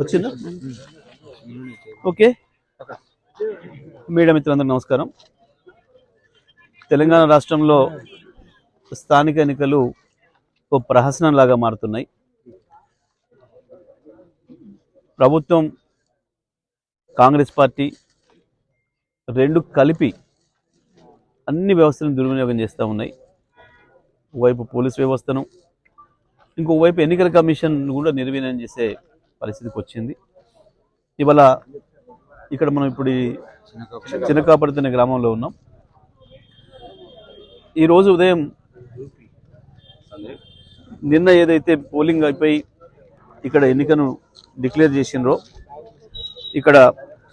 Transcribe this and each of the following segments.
వచ్చిందా? Okay. Media మిత్రులందరూ నమస్కారం. తెలంగాణ రాష్ట్రంలో స్థానిక ఎన్నికలు ఓ ప్రహసనం లాగా మారుతున్నాయి. ప్రభుత్వం కాంగ్రెస్ పార్టీ రెండు కలిపి అన్ని వ్యవస్థలను దుర్వినియోగం చేస్తూ ఉన్నాయి. ఒకవైపు పోలీస్ వ్యవస్థను ఇంకోవైపు ఎన్నికల కమిషన్ కూడా నిర్వీర్యం చేసే పరిస్థితికి వచ్చింది. ఇవాళ ఇక్కడ మనం ఇప్పుడు చినకాపడుతున్న చిన్నకాపడుతున్న గ్రామంలో ఉన్నాం. ఈరోజు ఉదయం నిన్న ఏదైతే పోలింగ్ అయిపోయి ఇక్కడ ఎన్నికను డిక్లేర్ చేసిండ్రో ఇక్కడ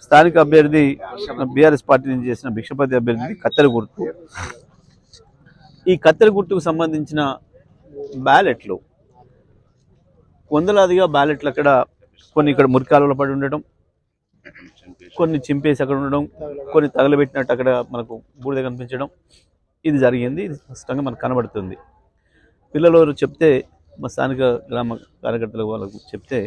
స్థానిక అభ్యర్థి బీఆర్ఎస్ పార్టీ నుంచి చేసిన భిక్షపతి అభ్యర్థి కత్తెర గుర్తు. ఈ కత్తెర గుర్తుకు సంబంధించిన బ్యాలెట్లు వందలాదిగా బ్యాలెట్లు అక్కడ కొన్ని ఇక్కడ మురికాలలో పడి ఉండటం కొన్ని చింపేసి అక్కడ ఉండడం కొన్ని తగలబెట్టినట్టు అక్కడ మనకు బూడిద కనిపించడం. ఇది జరిగింది. ఇది స్పష్టంగా మనకు కనబడుతుంది. పిల్లలు చెప్తే మా స్థానిక గ్రామ కార్యకర్తలు వాళ్ళకు చెప్తే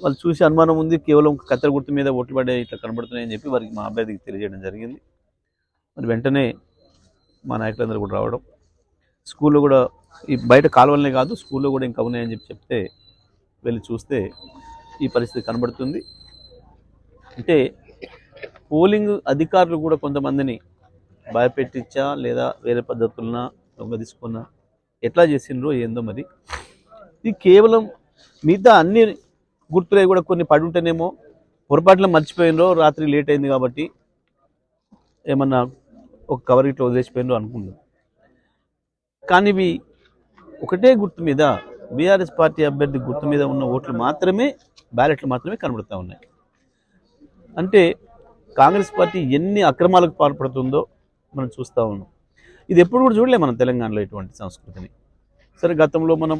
వాళ్ళు చూసి అనుమానం ఉంది కేవలం కత్తెర గుర్తు మీద ఓట్లు పడే ఇట్లా కనబడుతున్నాయని చెప్పి వారికి మా అభ్యర్థికి తెలియజేయడం జరిగింది. మరి వెంటనే మా నాయకులందరూ కూడా రావడం. స్కూల్లో కూడా ఈ బయట కాలువలనే కాదు స్కూల్లో కూడా ఇంకా ఉన్నాయని చెప్పి చెప్తే వెళ్ళి చూస్తే ఈ పరిస్థితి కనబడుతుంది. అంటే పోలింగ్ అధికారులు కూడా కొంతమందిని భయపెట్టించా లేదా వేరే పద్ధతులన దొంగ తీసుకున్నా ఎట్లా చేసిండ్రో ఏందో మరి. ఇది కేవలం మిగతా అన్ని గుర్తులే కూడా కొన్ని పడి ఉంటేనేమో పొరపాట్లో మర్చిపోయినరో రాత్రి లేట్ అయింది కాబట్టి ఏమన్నా ఒక కవర్ ఇట్లా వదిలేసిపోయినరో అనుకున్నాం కానీ ఇవి ఒకటే గుర్తు మీద బీఆర్ఎస్ పార్టీ అభ్యర్థి గుర్తు మీద ఉన్న ఓట్లు మాత్రమే బ్యాలెట్లు మాత్రమే కనబడుతూ ఉన్నాయి. అంటే కాంగ్రెస్ పార్టీ ఎన్ని అక్రమాలకు పాల్పడుతుందో మనం చూస్తూ ఉన్నాం. ఇది ఎప్పుడు కూడా చూడలే మనం తెలంగాణలో ఇటువంటి సంస్కృతిని. సరే గతంలో మనం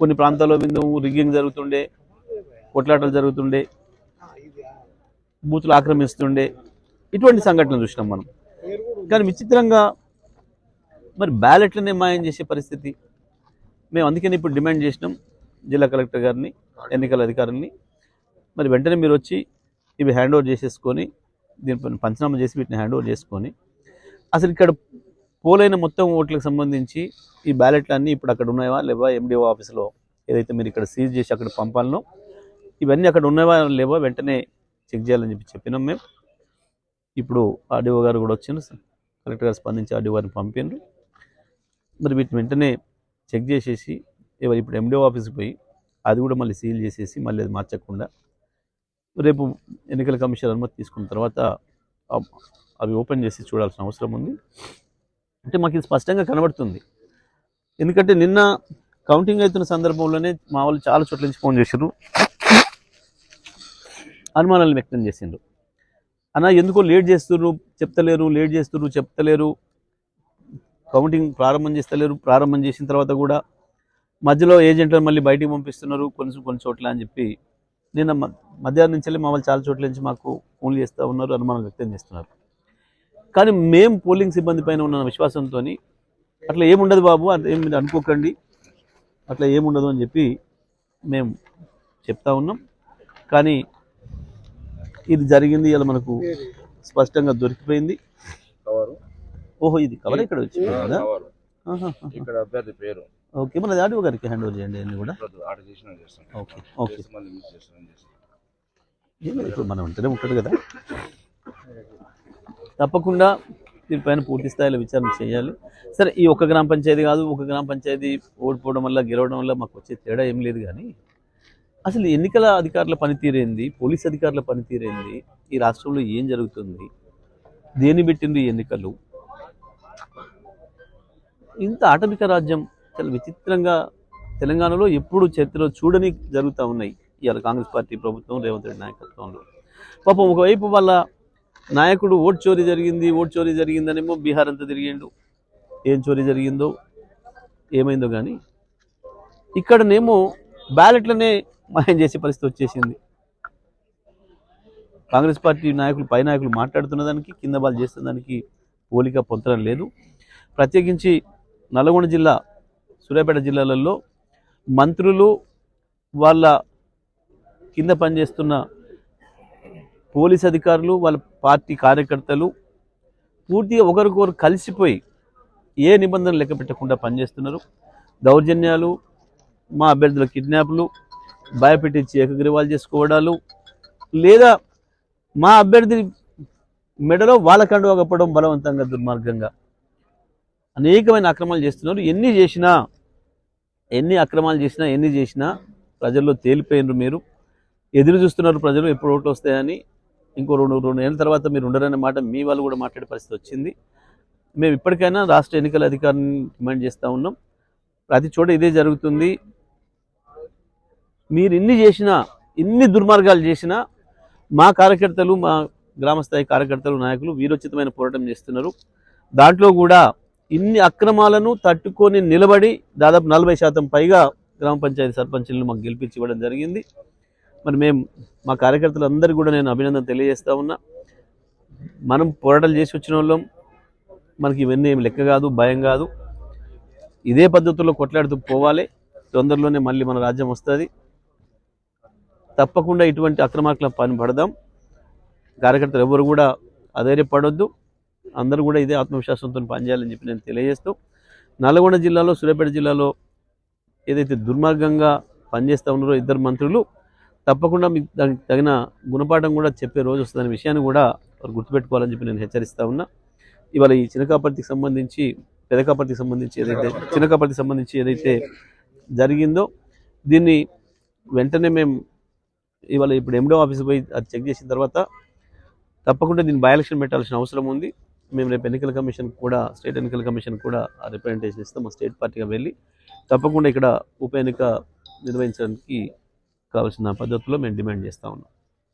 కొన్ని ప్రాంతాల్లో విందాము రిగ్గింగ్ జరుగుతుండే కొట్లాటలు జరుగుతుండే బూతులు ఆక్రమిస్తుండే ఇటువంటి సంఘటనలు చూసినాం మనం. కానీ విచిత్రంగా మరి బ్యాలెట్లనే మాయం చేసే పరిస్థితి మేము అందుకని ఇప్పుడు డిమాండ్ చేసినాం జిల్లా కలెక్టర్ గారిని ఎన్నికల అధికారుల్ని. మరి వెంటనే మీరు వచ్చి ఇవి హ్యాండ్ ఓవర్ చేసేసుకొని దీనిపైన పంచనామా చేసి వీటిని హ్యాండ్ ఓవర్ చేసుకొని అసలు ఇక్కడ పోలైన మొత్తం ఓట్లకు సంబంధించి ఈ బ్యాలెట్లన్నీ ఇప్పుడు అక్కడ ఉన్నాయా లేవా ఎండిఓ ఆఫీస్లో ఏదైతే మీరు ఇక్కడ సీజ్ చేసి అక్కడ పంపాలనో ఇవన్నీ అక్కడ ఉన్నాయా లేవా వెంటనే చెక్ చేయాలని చెప్పి చెప్పినాం మేము. ఇప్పుడు ఆర్డీఓ గారు కూడా వచ్చిండ్రు కలెక్టర్ గారు స్పందించి ఆర్డీఓ గారిని పంపిండ్రు మరి వీటిని వెంటనే చెక్ చేసేసి ఎవరు ఇప్పుడు ఎండిఓ ఆఫీస్కి పోయి అది కూడా మళ్ళీ సీల్ చేసేసి మళ్ళీ అది మార్చకుండా రేపు ఎన్నికల కమిషన్ అనుమతి తీసుకున్న తర్వాత అవి ఓపెన్ చేసి చూడాల్సిన అవసరం ఉంది. అంటే మాకు ఇది స్పష్టంగా కనబడుతుంది. ఎందుకంటే నిన్న కౌంటింగ్ అవుతున్న సందర్భంలోనే మా వాళ్ళు చాలా చోట్ల నుంచి ఫోన్ చేశారు అనుమానాలు వ్యక్తం చేసిండ్రు. అన్న ఎందుకో లేట్ చేస్తున్నారు చెప్తలేరు లేట్ చేస్తున్నారు చెప్తలేరు. కౌంటింగ్ ప్రారంభం చేస్తలేరు. ప్రారంభం చేసిన తర్వాత కూడా మధ్యలో ఏజెంట్లను మళ్ళీ బయటికి పంపిస్తున్నారు. కొన్ని కొన్ని చోట్ల అని చెప్పి నిన్న మ- మధ్యాహ్నం నుంచి మా చాలా చోట్ల నుంచి మాకు ఫోన్లు చేస్తూ ఉన్నారు. అనుమానం వ్యక్తం చేస్తున్నారు. కానీ మేము పోలింగ్ సిబ్బంది పైన ఉన్న విశ్వాసంతో అట్లా ఏముండదు బాబు అట్లా ఏం మీరు అనుకోకండి. అట్లా ఏముండదు అని చెప్పి మేము చెప్తా ఉన్నాం. కానీ ఇది జరిగింది ఇలా మనకు స్పష్టంగా దొరికిపోయింది. ఓహో ఇది కవర్ ఇక్కడ వచ్చింది కదా. ఇక్కడ అభ్యర్థి పేరు. ఓకే మన ఆడియో గారికి హ్యాండ్ ఓవర్ చేయండి అన్ని కూడా. Okay okay. ఇప్పుడు మనం ఉంటేనే ఉంటాడు కదా. తప్పకుండా దీనిపైన పూర్తి స్థాయిలో విచారణ చేయాలి. సరే ఈ ఒక్క గ్రామ పంచాయతీ కాదు ఒక గ్రామ పంచాయతీ ఓడిపోవడం వల్ల గెలవడం వల్ల మాకు వచ్చే తేడా ఏం లేదు కానీ అసలు ఎన్నికల అధికారుల పనితీరేంది పోలీస్ అధికారుల పనితీరేంది ఈ రాష్ట్రంలో ఏం జరుగుతుంది దేని పెట్టింది ఎన్నికలు? ఇంత ఆటవిక రాజ్యం చాలా విచిత్రంగా తెలంగాణలో ఎప్పుడు చరిత్రలో చూడని జరుగుతూ ఉన్నాయి. ఇవాళ కాంగ్రెస్ పార్టీ ప్రభుత్వం రేవంత్ రెడ్డి నాయకత్వంలో. పాపం ఒకవైపు వాళ్ళ నాయకుడు ఓట్ చోరీ జరిగింది ఓట్ చోరీ జరిగిందనేమో బీహార్ అంతా తిరిగిండు. ఏం చోరీ జరిగిందో ఏమైందో కానీ ఇక్కడనేమో బ్యాలెట్లనే మాయం చేసే పరిస్థితి వచ్చేసింది. కాంగ్రెస్ పార్టీ నాయకులు పై నాయకులు మాట్లాడుతున్న దానికి కింద వాళ్ళు చేస్తున్న దానికి పోలిక పొంతడం లేదు. ప్రత్యేకించి నల్గొండ జిల్లా సూర్యాపేట జిల్లాలలో మంత్రులు వాళ్ళ కింద పనిచేస్తున్న పోలీస్ అధికారులు వాళ్ళ పార్టీ కార్యకర్తలు పూర్తిగా ఒకరికొకరు కలిసిపోయి ఏ నిబంధనలు లెక్క పెట్టకుండా పనిచేస్తున్నారు. దౌర్జన్యాలు మా అభ్యర్థుల కిడ్నాప్లు భయపెట్టించి ఏకగ్రీవాలు చేసుకోవడాలు లేదా మా అభ్యర్థి మెడలో వాళ్ళ కండువా కప్పడం బలవంతంగా దుర్మార్గంగా అనేకమైన అక్రమాలు చేస్తున్నారు. ఎన్ని చేసినా ఎన్ని అక్రమాలు చేసినా ఎన్ని చేసినా ప్రజల్లో తేలిపోయినరు మీరు. ఎదురు చూస్తున్నారు ప్రజలు ఎప్పుడు ఓట్లు వస్తాయని. ఇంకో రెండు రెండు నెలల తర్వాత మీరు ఉండరనే మాట మీ వాళ్ళు కూడా మాట్లాడే పరిస్థితి వచ్చింది. మేము ఇప్పటికైనా రాష్ట్ర ఎన్నికల అధికారిని డిమాండ్ చేస్తూ ఉన్నాం. ప్రతి చోట ఇదే జరుగుతుంది. మీరు ఇన్ని చేసినా ఇన్ని దుర్మార్గాలు చేసినా మా కార్యకర్తలు మా గ్రామస్థాయి కార్యకర్తలు నాయకులు వీరోచితమైన పోరాటం చేస్తున్నారు. దాంట్లో కూడా ఇన్ని అక్రమాలను తట్టుకొని నిలబడి దాదాపు నలభై శాతం పైగా గ్రామ పంచాయతీ సర్పంచులను మాకు గెలిపించి ఇవ్వడం జరిగింది. మరి మేము మా కార్యకర్తలందరూ కూడా నేను అభినందన తెలియజేస్తా ఉన్నా. మనం పోరాటాలు చేసి వచ్చిన వాళ్ళం. మనకి ఇవన్నీ ఏం లెక్క కాదు భయం కాదు. ఇదే పద్ధతిలో కొట్లాడుతూ పోవాలి. తొందరలోనే మళ్ళీ మన రాజ్యం వస్తుంది. తప్పకుండా ఇటువంటి అక్రమార్కుల పని పడదాం. కార్యకర్తలు ఎవరు కూడా అధైర్యపడొద్దు. అందరూ కూడా ఇదే ఆత్మవిశ్వాసంతో పనిచేయాలని చెప్పి నేను తెలియజేస్తూ నల్గొండ జిల్లాలో సూర్యాపేట జిల్లాలో ఏదైతే దుర్మార్గంగా పనిచేస్తూ ఉన్నారో ఇద్దరు మంత్రులు తప్పకుండా మీకు దానికి తగిన గుణపాఠం కూడా చెప్పే రోజు వస్తుందనే విషయాన్ని కూడా వారు గుర్తుపెట్టుకోవాలని చెప్పి నేను హెచ్చరిస్తా ఉన్నా. ఇవాళ ఈ చినకాపర్తికి సంబంధించి పెదకాపర్తికి సంబంధించి ఏదైతే చినకాపర్తికి సంబంధించి ఏదైతే జరిగిందో దీన్ని వెంటనే మేము ఇవాళ ఇప్పుడు ఎండో ఆఫీస్ పోయి అది చెక్ చేసిన తర్వాత తప్పకుండా దీన్ని బై ఎలక్షన్ పెట్టాల్సిన అవసరం ఉంది. మేము రేపు ఎన్నికల కమిషన్ కూడా స్టేట్ ఎన్నికల కమిషన్ కూడా ఆ రిప్రజెంటేషన్ ఇస్తాం మా స్టేట్ పార్టీగా వెళ్ళి తప్పకుండా ఇక్కడ ఉప ఎన్నిక నిర్వహించడానికి కావాల్సిన పద్ధతిలో మేము డిమాండ్ చేస్తూ ఉన్నాం.